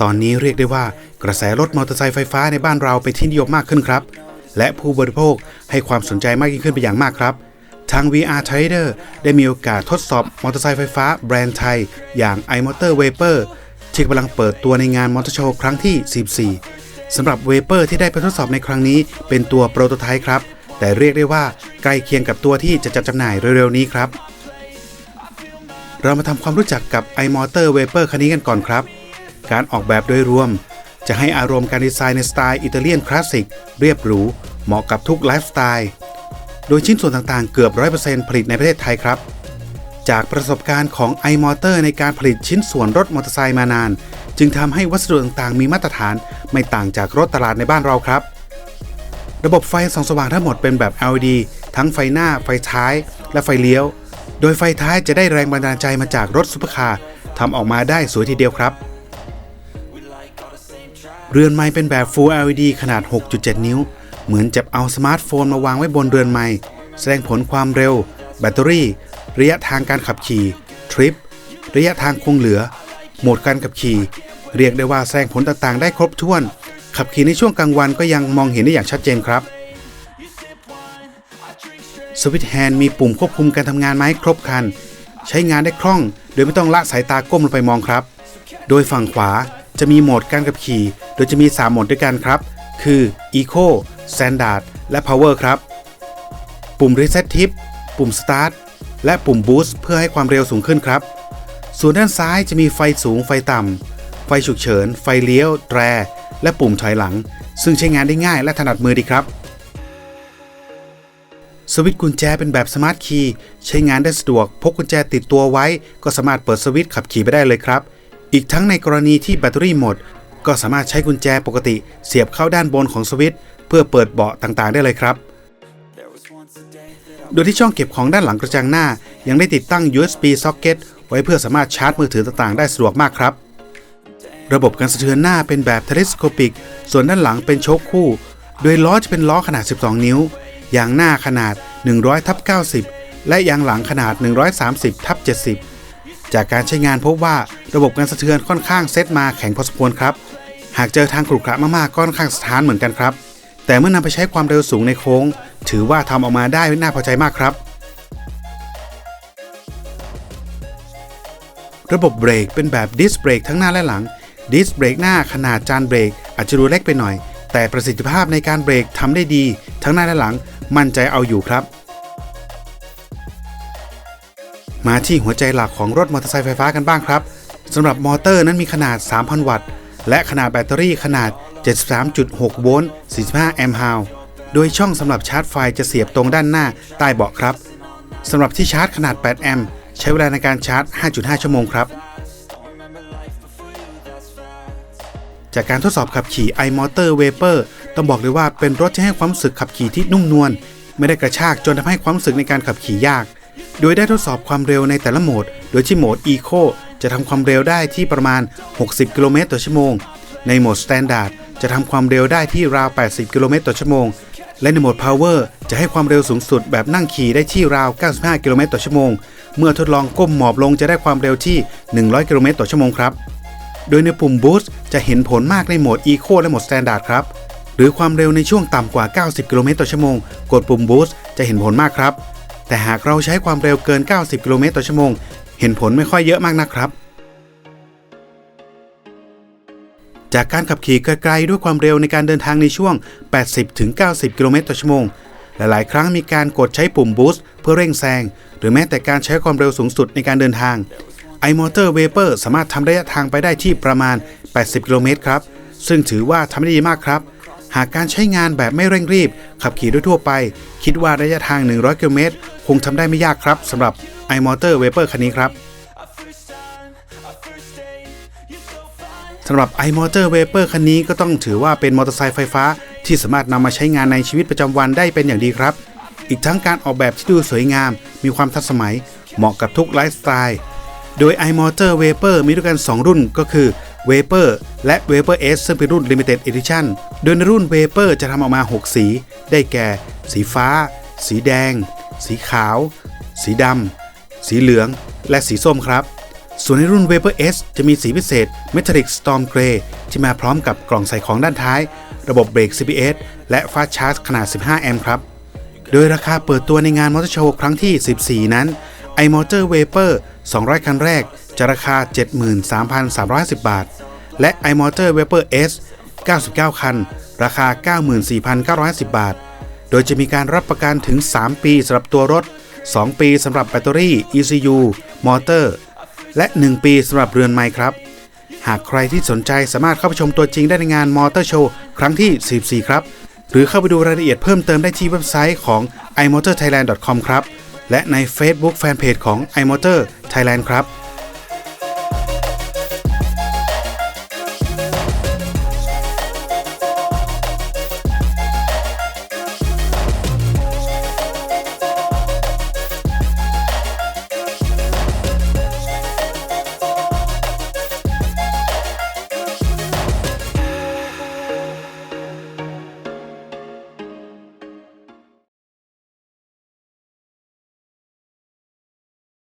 ตอนนี้เรียกได้ว่ากระแสรถมอเตอร์ไซค์ไฟฟ้าในบ้านเราเป็นที่นิยมมากขึ้นครับ และผู้บริโภคให้ความสนใจมากยิ่งขึ้นไปอย่างมากครับ ทาง VR Trader ได้มีโอกาสทดสอบมอเตอร์ไซค์ไฟฟ้าแบรนด์ไทย อย่าง iMotor Vapor ที่กำลังเปิดตัวในงานมอเตอร์โชว์ครั้งที่ 14สำหรับ Vapor ที่ได้ไปทดสอบในครั้งนี้เป็นตัวโปรโตไทป์ครับ แต่เรียกได้ว่าใกล้เคียงกับตัวที่จะจัดจำหน่ายเร็วๆนี้ครับ เรามาทำความรู้จักกับ iMotor Vapor คันนี้กันก่อนครับ การออกแบบโดยรวม จะให้อารมณ์การดีไซน์ในสไตล์อิตาเลียนคลาสสิกเรียบหรู เหมาะกับทุกไลฟ์สไตล์ โดยชิ้นส่วนต่างๆ เกือบ 100%ผลิตในประเทศไทยครับ จากประสบการณ์ของ iMotor ในการผลิตชิ้นส่วนรถมอเตอร์ไซค์มานาน จึงทำให้วัสดุต่างๆ มีมาตรฐานไม่ต่างจากรถตลาดในบ้านเราครับ ระบบไฟส่องสว่างทั้งหมดเป็นแบบ LED ทั้งไฟหน้า ไฟท้าย และไฟเลี้ยว โดยไฟท้ายจะได้แรงบันดาลใจมาจากรถซุปเปอร์คาร์ทำออกมาได้สวยทีเดียวครับ เรือนไม้เป็นแบบ Full LED ขนาด 6.7 นิ้ว เหมือนจะเอาสมาร์ทโฟนมาวางไว้บนเรือนไม้แสดงผลความเร็ว แบตเตอรี่ ระยะทางการขับขี่ ทริป ระยะทางคงเหลือ โหมดการขับขี่ เรียกได้ว่าแสดงผลต่างๆ ได้ครบถ้วน ขับขี่ในช่วงกลางวันก็ยังมองเห็นได้อย่างชัดเจนครับสวิตช์แฮนด์มีปุ่มควบคุมการทำงานมาให้ครบคัน ใช้งานได้คล่อง โดยไม่ต้องละสายตาก้มลงไปมองครับ โดยฝั่งขวา จะมีโหมดการขับขี่ โดยจะมี 3 โหมดด้วยกันครับ คือ Eco Standard และ Power ครับ ปุ่ม Reset Tip ปุ่ม Start และปุ่ม Boost เพื่อให้ความเร็วสูงขึ้นครับ ส่วนด้านซ้ายจะมีไฟสูงไฟต่ำ ไฟฉุกเฉิน ไฟเลี้ยว แตร และปุ่มถอยหลัง ซึ่งใช้งานได้ง่ายและถนัดมือดีครับสวิตช์กุญแจเป็นแบบสมาร์ทคีย์ใช้งานได้สะดวก พกกุญแจติดตัวไว้ ก็สามารถเปิดสวิตช์ขับขี่ไปได้เลยครับ อีกทั้งในกรณีที่แบตเตอรี่หมด ก็สามารถใช้กุญแจปกติ เสียบเข้าด้านบนของสวิตช์เพื่อเปิดเบาะต่างๆ ได้เลยครับ โดยที่ช่องเก็บของด้านหลังกระจังหน้า ยังได้ติดตั้ง USB socket ไว้เพื่อสามารถชาร์จมือถือต่างๆ ได้สะดวกมากครับ ระบบการสะเทือนหน้าเป็นแบบ telescopic ส่วนด้านหลังเป็นโชคคู่ โดยล้อจะเป็นล้อขนาด 12 นิ้วยางหน้าขนาด 100ทับ90 และยางหลังขนาด 130ทับ70 จากการใช้งานพบว่า ระบบการสะเทือนค่อนข้างเซตมาแข็งพอสมควรครับ หากเจอทางขรุขระมากๆก็ค่อนข้างสถานเหมือนกันครับ แต่เมื่อนำไปใช้ความเร็วสูงในโค้ง ถือว่าทำออกมาได้น่าพอใจมากครับ ระบบเบรกเป็นแบบดิสเบรกทั้งหน้าและหลัง ดิสเบรกหน้าขนาดจานเบรกอาจจะดูเล็กไปหน่อย แต่ประสิทธิภาพในการเบรกทำได้ดี ทั้งหน้าและหลัง มั่นใจเอาอยู่ครับมาที่หัวใจหลักของรถมอเตอร์ไซค์ไฟฟ้ากันบ้างครับ สำหรับมอเตอร์นั้นมีขนาด 3,000 วัตต์ และขนาดแบตเตอรี่ขนาด 73.6 โวลต์ 45 แอมป์ฮาวโดยช่องสำหรับชาร์จไฟจะเสียบตรงด้านหน้าใต้เบาะครับสำหรับที่ชาร์จขนาด 8 แอมป์ใช้เวลาในการชาร์จ 5.5 ชั่วโมงครับ จากการทดสอบขับขี่ iMotor Vapor ต้องบอกเลยว่าเป็นรถที่ให้ความรู้สึกขับขี่ที่นุ่มนวลไม่ได้กระชากจนทำให้ความรู้สึกในการขับขี่ยาก โดยได้ทดสอบความเร็วในแต่ละโหมด โดยที่โหมด Eco จะทำความเร็วได้ที่ประมาณ 60 กิโลเมตรต่อชั่วโมง ในโหมด Standard จะทำความเร็วได้ที่ราว 80 กิโลเมตรต่อชั่วโมง และในโหมด Power จะให้ความเร็วสูงสุดแบบนั่งขี่ได้ที่ราว 95 กิโลเมตรต่อชั่วโมง เมื่อทดลองก้มหมอบลงจะได้ความเร็วที่ 100 กิโลเมตรต่อชั่วโมงครับ โดยในปุ่ม Boost จะเห็นผลมากในโหมด Eco และโหมด Standard ครับ หรือความเร็วในช่วงต่ำกว่า 90 กิโลเมตรต่อชั่วโมง กดปุ่ม Boost จะเห็นผลมากครับ แต่หากเราใช้ความเร็วเกิน 90 กิโลเมตรต่อชั่วโมง เห็นผลไม่ค่อยเยอะมากนะครับ จากการขับขี่ไกลๆด้วยความเร็วในการเดินทางในช่วง 80-90 กิโลเมตรต่อชั่วโมงหลายๆ ครั้งมีการกดใช้ปุ่ม Boost เพื่อเร่งแซง หรือแม้แต่การใช้ความเร็วสูงสุดในการเดินทาง iMotor Vapor สามารถทำระยะทางไปได้ที่ประมาณ 80 กิโลเมตรครับ ซึ่งถือว่าทำได้ดีมากครับ หากการใช้งานแบบไม่เร่งรีบ ขับขี่ด้วยทั่วไป คิดว่าระยะทาง 100 กิโลเมตร คงทำได้ไม่ยากครับสำหรับ iMotor Vapor คันนี้ครับสำหรับ iMotor Vapor คันนี้ก็ต้องถือว่าเป็นมอเตอร์ไซค์ไฟฟ้า ที่สามารถนำมาใช้งานในชีวิตประจำวันได้เป็นอย่างดีครับ อีกทั้งการออกแบบที่ดูสวยงาม มีความทันสมัย เหมาะกับทุกไลฟ์สไตล์ โดย iMotor Vapor มีด้วยกัน 2 รุ่นก็คือ Vapor และ Vapor S ซึ่งเป็นรุ่น Limited Edition โดยในรุ่น Vapor จะทำออกมา 6 สี ได้แก่ สีฟ้า สีแดง สีขาว สีดำ สีเหลือง และสีส้มครับ ส่วนในรุ่น Vapor S จะมีสีพิเศษ Metallic Storm Grey ที่มาพร้อมกับกล่องใส่ของด้านท้าย ระบบเบรก CBS และ Fast Charge ขนาด 15 แอมป์ครับ โดยราคาเปิดตัวในงานมอเตอร์โชว์ครั้งที่ 14 นั้น iMotor Vapor 200 คันแรก จะราคา 73,350บาท และ iMotor Vapor S 99 คัน ราคา 94,950บาท โดยจะมีการรับประกันถึง 3 ปีสำหรับตัวรถ 2 ปีสำหรับแบตเตอรี่ ECU มอเตอร์ และ 1 ปีสำหรับเรือนไม้ครับ หากใครที่สนใจสามารถเข้าไปชมตัวจริงได้ในงานมอเตอร์โชว์ครั้งที่ 44 ครับ หรือเข้าไปดูรายละเอียดเพิ่มเติมได้ที่เว็บไซต์ของ iMotorThailand.com ครับ และใน Facebook Fanpage ของ iMotor Thailand ครับ